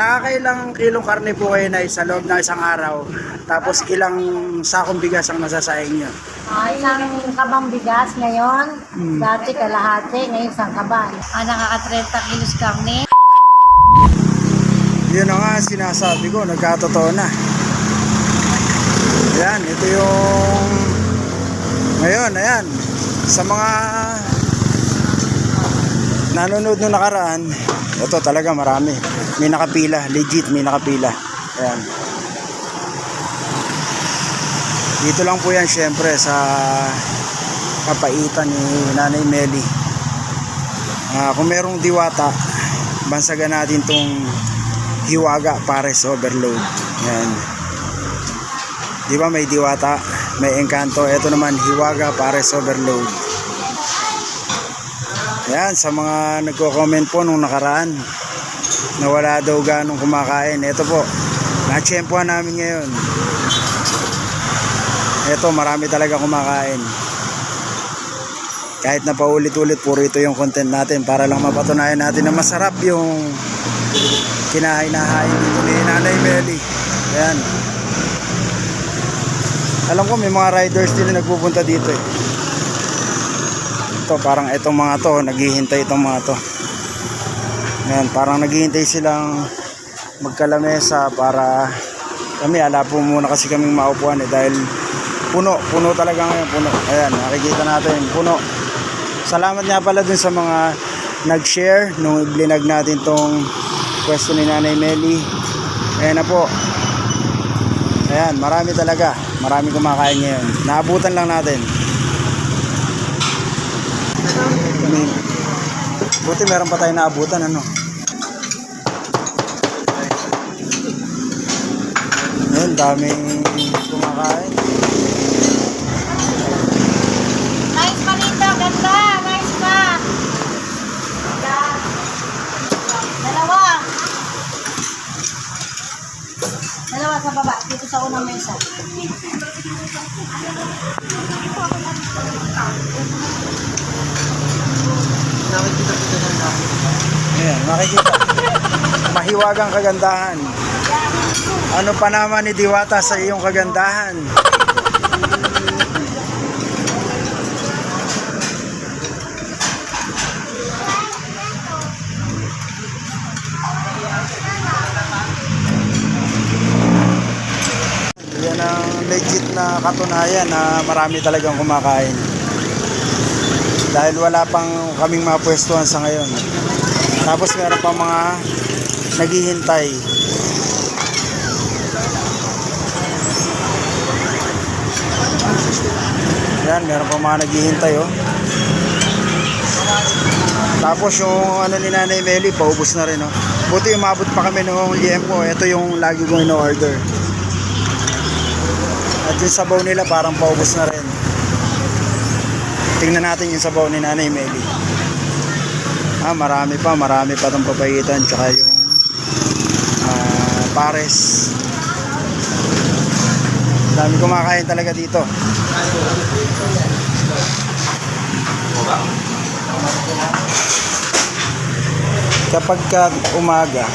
Nakakailang kilong karne po kayo na sa loob ng isang araw. Tapos ilang sakong bigas ang nasasayang nyo. Ah, isang kabang bigas ngayon, dati kalahati, ngayon isang kaban. Ah, nakaka-30 kilos karne. Yun na nga sinasabi ko, nagkatotoo na. Ayan, ito yung... Ngayon, ayan. Sa mga nanonood nung nakaraan, ito talaga marami. May nakapila, legit may nakapila. Ayan. Dito lang po yan syempre sa kapaitan ni Nanay Meli. Ah, kung merong diwata, bansagan natin tong Hiwaga Pares Overload. Yan. Di ba may diwata, may engkanto. Ito naman Hiwaga Pares Overload. Yan, sa mga nagko-comment po nung nakaraan na wala daw ganong kumakain. Ito po, na-tsempuhan namin ngayon. Ito, marami talaga kumakain. Kahit na paulit-ulit, puro ito yung content natin para lang mapatunayan natin na masarap yung kinahinahain dito ni Nanay Meli. Ayan. Alam ko may mga riders din na nagpupunta dito eh. Ito parang itong mga to, naghihintay itong mga to. Ayan, parang naghihintay silang magkalamesa para kami ala po muna kasi kaming maupuan eh dahil puno, puno talaga ngayon, puno. Ayan, nakikita natin, puno. Salamat nga pala dun sa mga nag-share nung iblinag natin tong pwesto ni Nanay Meli. Ayan na po. Ayan, marami talaga. Marami kumakain ngayon. Naabutan lang natin. Ano- Buti meron pa tayo naabutan, ano? Ayan, daming kumakain. Nice pa rito, ganda! Nice pa! Dalawa! Dalawa sa baba, dito sa unang mesa. Ayan, makikita. Mahiwagang kagandahan. Ano pa naman ni Diwata sa iyong kagandahan? Yan ang legit na katunayan na marami talagang kumakain. Dahil wala pang kaming mapwestuhan sa ngayon. Tapos meron pa mga naghihintay. Yan, meron pa mga naghihintay oh. Tapos yung ano ni Nanay Meli, paubos na rin oh. Buti umabot pa kami noong liempo. Ito yung lagi kong ino-order. At yung sabaw nila parang paubos na rin. Tingnan natin yung sabaw ni Nanay Meli. Ah, marami pa, marami pa itong papayitan. Tsaka yung ah, pares. Dami kumakain talaga dito. Kapag ka umaga,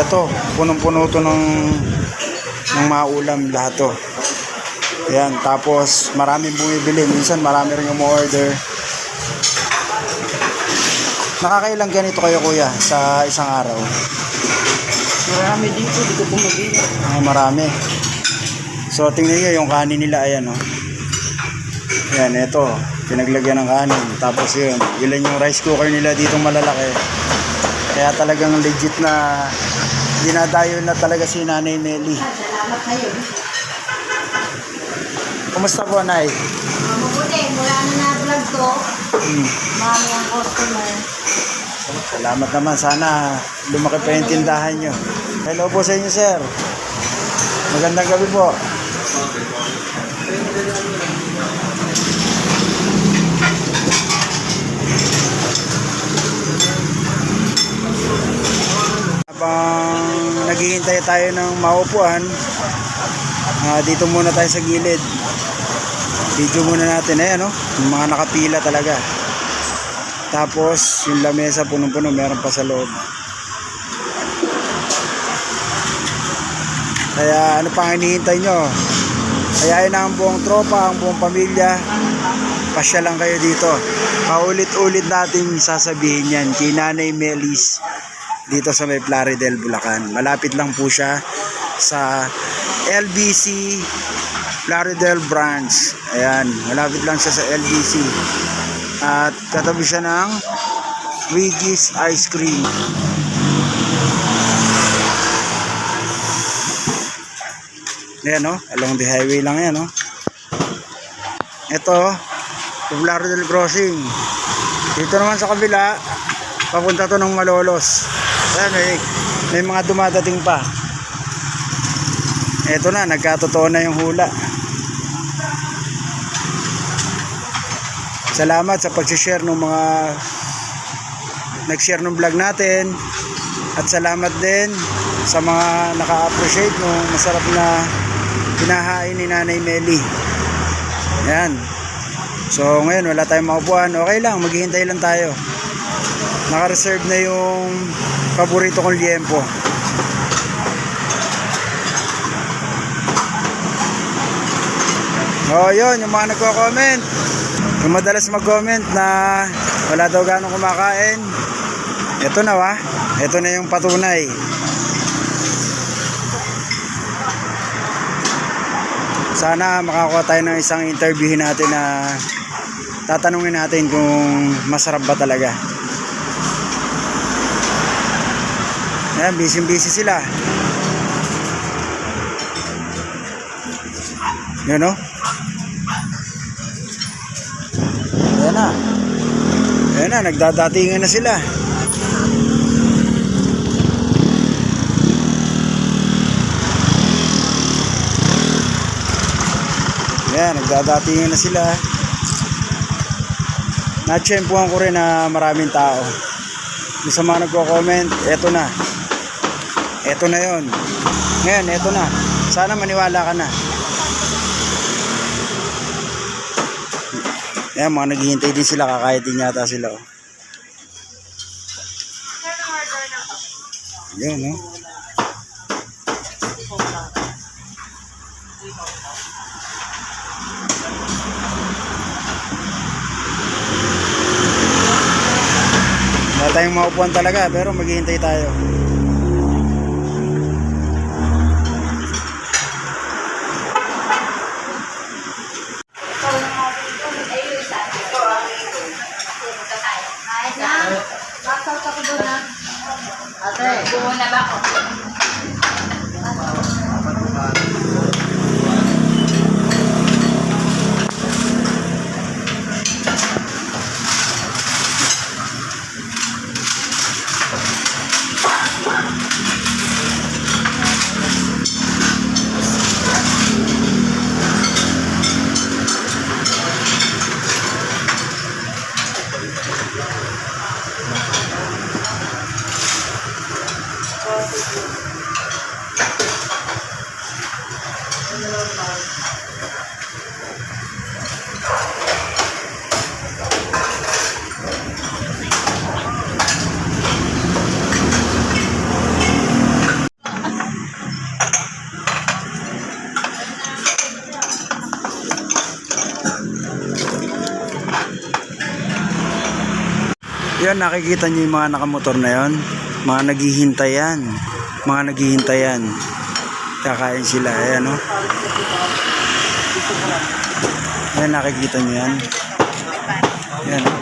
eto, punong-puno to ng, ng maulam lahat to. Ayan, tapos maraming bumibili. Minsan marami rin umorder. Nakakailang ganito kayo kuya sa isang araw? Marami dito, dito pumagina. Ah, marami. So tingnan nyo yung kanin nila, ayan o. Ayan, ito. Pinaglagyan ng kanin. Tapos yun, ilan yung rice cooker nila dito malalaki. Kaya talagang legit na dinadayo na talaga si Nanay Nelly. Salamat kayo. Kumusta po, Nay? Uh, mabuti, mula na na-vlog ko, Hmm. marami ang customer. Salamat naman. Sana lumaki pa yung tindahan nyo. Hello po sa inyo, sir. Magandang gabi po. Naghihintay tayo ng maupuan, ah, dito muna tayo sa gilid. Video muna natin, ayan, no? Yung mga nakapila talaga. Tapos, yung lamesa punong-puno, meron pa sa loob. Kaya ano pang hinihintay nyo? Kaya na ang buong tropa, ang buong pamilya, pasya lang kayo dito. Paulit-ulit nating sasabihin yan kay Nanay Melis dito sa may Plaridel, Bulacan. Malapit lang po siya sa LBC Plaridel branch. Ayan, malapit lang siya sa LBC. At katabi siya ng Wiggy's Ice Cream. Ayan o, along the highway lang yan o. Ito, Publaro del Crossing. Dito naman sa kabila, papunta to ng Malolos. Ayan, may, may mga dumadating pa. Ito na, nagkatotoo na yung hula. Salamat sa pag-share ng mga nag-share ng vlog natin. At salamat din sa mga naka-appreciate ng masarap na pinahain ni Nanay Meli. Yan. So ngayon wala tayong makupuan. Okay lang, maghihintay lang tayo. Naka-reserve na yung paborito kong liempo. Oh, yun, yung mga nagko-comment. Yung madalas mag-comment na wala daw ganong kumakain. Ito na wa. Ito na yung patunay. Sana makakuha tayo ng isang interview natin na tatanungin natin kung masarap ba talaga. Ayan, busy busy sila. Yun no? Ayan na. Ayan na, nagdadatingan na sila. Ayan, nagdadatingan na sila. Na-tsempuhan ko rin na maraming tao. Yung sa mga nagko-comment, eto na. Eto na yon. Ngayon, eto na. Sana maniwala ka na. Ayan, mga naghihintay din sila, kakain din yata sila. Oh. Yan, no? Wala tayong maupuan talaga, pero maghihintay tayo. Bakit ako doon na? Ate, buo na ba ako? yun, nakikita nyo yung mga nakamotor na yun. Mga naghihintay yan. Mga naghihintay yan. Kakain sila. Eh, Ayan, no? Ayan, nakikita nyo yan. Ayan, no?